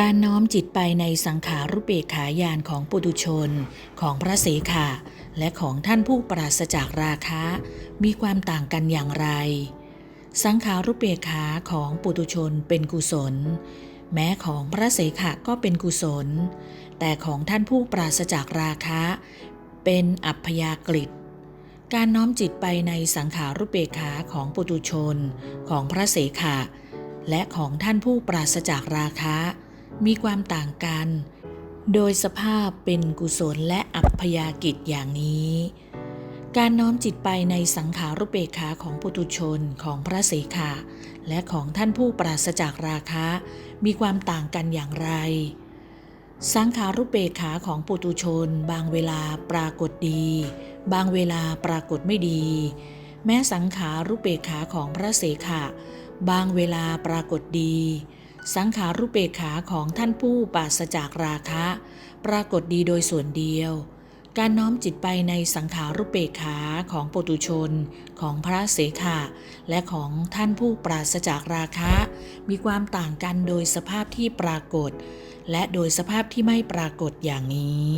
การน้อมจิตไปในสังขารุเปกขายานของปุถุชน ของพระเสขะและของท่านผู้ปราศจากราคะ มีความต่างกันอย่างไร สังขารุเปกขาของปุถุชนเป็นกุศล แม้ของพระเสขะก็เป็นกุศล แต่ของท่านผู้ปราศจากราคะ เป็นอัพยากฤิตการน้อมจิตไปในสังขารุเปกขาของปุถุชน ของพระเสขะและของท่านผู้ปราศจากราคะ มีความต่างกัน โดยสภาพเป็นกุศลและอัพยากิจอย่างนี้ การน้อมจิตไปในสังขารุเปกขาของปุถุชนของพระเสขะและของท่านผู้ปราศจากราคะ มีความต่างกันอย่างไร สังขารุเปกขาของปุถุชน บางเวลาปรากฏดี บางเวลาปรากฏไม่ดี แม้สังขารุเปกขาของพระเสขะบางเวลาปรากฏดี สังขารุเปกขาของท่านผู้ปราศจากราคะ ปรากฏดีโดยส่วนเดียว การน้อมจิตไปในสังขารุเปกขาของปุตุชน ของพระเสขะและของท่านผู้ปราศจากราคะ มีความต่างกันโดยสภาพที่ปรากฏ และโดยสภาพที่ไม่ปรากฏอย่างนี้